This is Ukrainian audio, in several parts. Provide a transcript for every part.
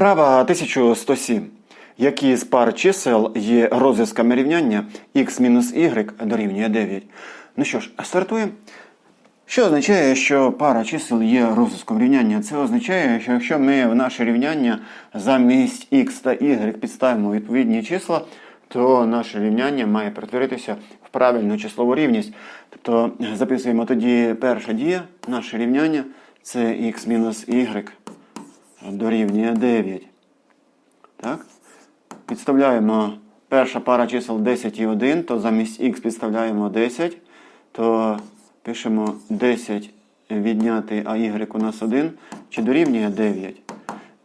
Вправа 1107. Які з пар чисел є розв'язками рівняння x-y дорівнює 9? Ну що ж, стартуємо. Що означає, що пара чисел є розв'язком рівняння? Це означає, що якщо ми в наше рівняння замість x та y підставимо відповідні числа, то наше рівняння має перетворитися в правильну числову рівність. Тобто записуємо тоді перша дія, наше рівняння це x-y дорівнює 9. Так? Підставляємо перша пара чисел 10 і 1, то замість х підставляємо 10, то пишемо 10 відняти, а y у нас 1, чи дорівнює 9.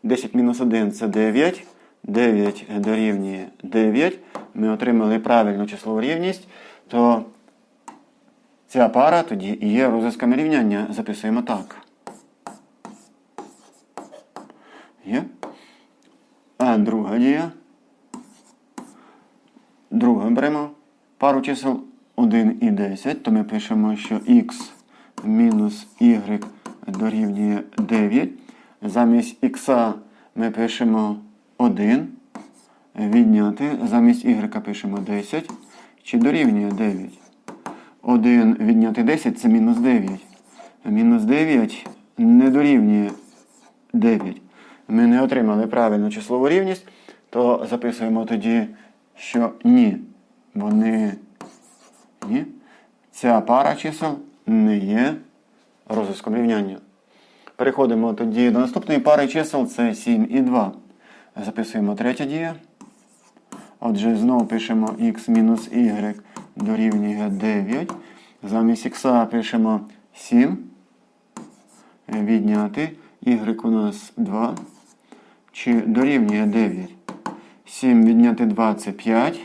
10 мінус 1 це 9. 9 дорівнює 9. Ми отримали правильну числову рівність, то ця пара тоді є розв'язками рівняння. Записуємо так. Є. А друга дія. Друге беремо пару чисел 1 і 10, то ми пишемо, що x мінус y дорівнює 9. Замість x ми пишемо 1. Відняти. Замість y пишемо 10. Чи дорівнює 9. 1 відняти 10 це мінус 9. Мінус 9 не дорівнює 9. Ми не отримали правильну числову рівність, то записуємо тоді, що ні. Вони ні. Ця пара чисел не є розв'язком рівняння. Переходимо тоді до наступної пари чисел це 7 і 2. Записуємо третя дія. Отже, знову пишемо x мінус y дорівнює 9. Замість х пишемо 7. Відняти. Y у нас 2. Чи дорівнює 9. 7 відняти 2 це 5.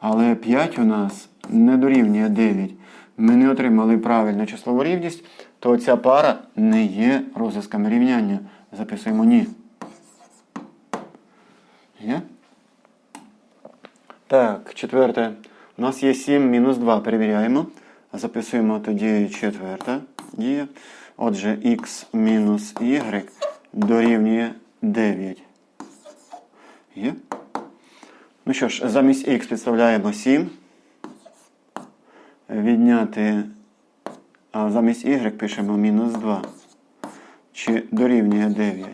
Але 5 у нас не дорівнює 9. Ми не отримали правильну числову рівність, то ця пара не є розв'язками рівняння. Записуємо ні. Є? Так, четверте. У нас є 7 мінус 2. Перевіряємо. Записуємо тоді четверта дія. Отже, x мінус y дорівнює 9. Є? Ну що ж, замість x підставляємо 7. Відняти, а замість y пишемо мінус 2. Чи дорівнює 9.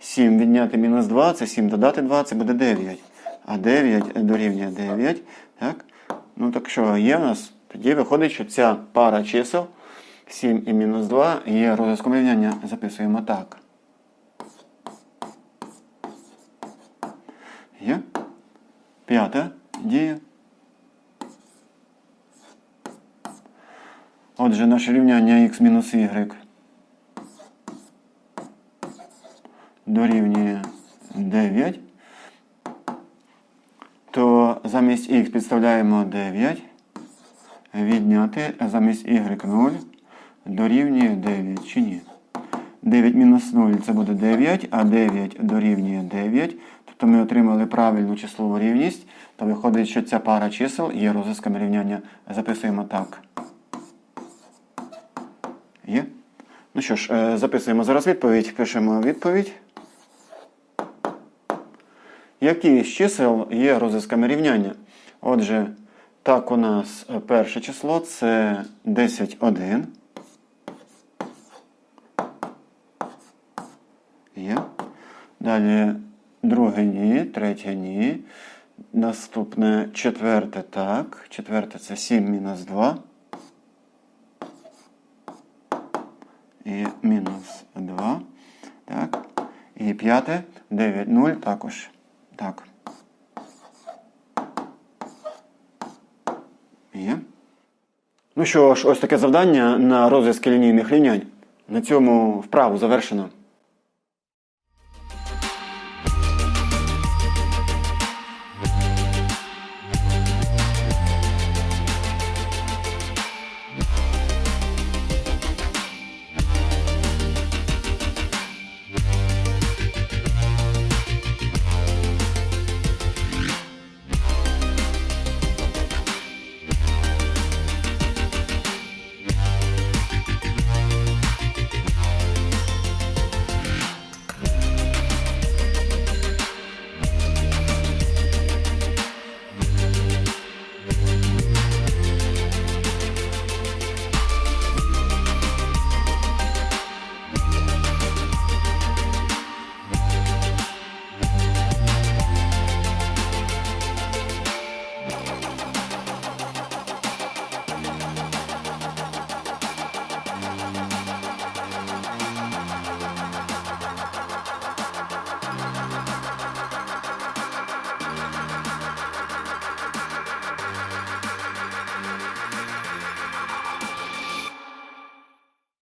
7 відняти мінус 2, це 7 додати 2, це буде 9. А 9 дорівнює 9. Так? Ну так що є в нас? Тоді виходить, що ця пара чисел 7 і мінус 2 є розв'язком рівняння. Записуємо так. Є? П'ята дія. Отже, наше рівняння x мінус y дорівнює 9. То замість х підставляємо 9. Відняти, замість y 0 дорівнює 9 чи ні. 9 мінус 0 це буде 9, а 9 дорівнює 9. Тобто ми отримали правильну числову рівність, то виходить, що ця пара чисел є розв'язками рівняння. Записуємо так. Є? Ну що ж, е, записуємо зараз відповідь. Пишемо відповідь. Які з чисел є розв'язками рівняння? Отже, так у нас перше число це 10, 1. Є. Далі друге ні, третє ні. Наступне четверте так. Четверте це 7 мінус 2. І мінус 2. Так. І п'яте 9, 0 також. Так. Є. Ну що ж, ось таке завдання на розв'язки лінійних рівнянь. На цьому вправу завершено.